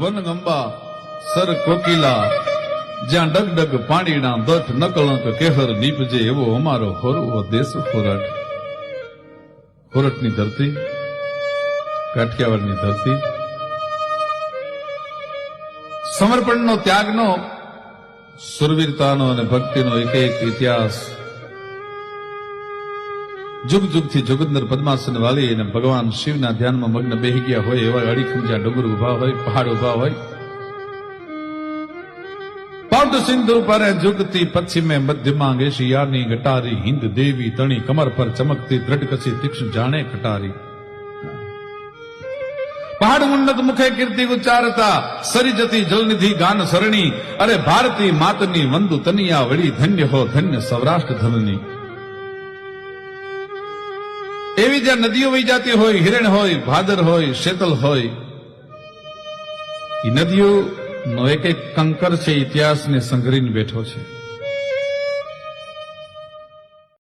વનગંબા sir Kokila, જ્યાં ડગ ડગ પાણીના દઠ નકળંક કેહર નીપજે એવો અમારો હોરવો દેશ ખોરાટ ખોરટની ધરતી, કાઠિયાવાડની ધરતી. સમર્પણનો ત્યાગનો સુરવીરતાનો અને ભક્તિનો એક એક ઇતિહાસ જુગ જુગથી જોગંદર પદ્માસન વાલી અને ભગવાન શિવના ધ્યાનમાં મગ્ન બેહી ગયા હોય એવા અડીખમ જ્યાં ડુંગર ઊભા હોય, પહાડ ઊભા હોય. પદ સિંધુ પર જુગતી પશ્ચિમે મધ્યમાં ગેશિયાની ગટારી હિન્દ દેવી તણી કમર પર ચમકતી દ્રઢ કસી તીક્ષ્ણ જાણે કટારી. પહાડ ઉન્નત મુખે કીર્તિ ઉચ્ચારતા સરી જતી જલનિધિ ગાન સરણી, અરે ભારતી માતની વંદુ તનિયા વળી ધન્ય હો ધન્ય સૌરાષ્ટ્ર ધનની એવી જ્યાં નદીઓ વહી જતી હોય, હિરણ હોય, ભાદર હોય, શેતલ હોય એ નદીઓ નો એક એક કંકર છે, ઇતિહાસને સંઘરીને બેઠો છે.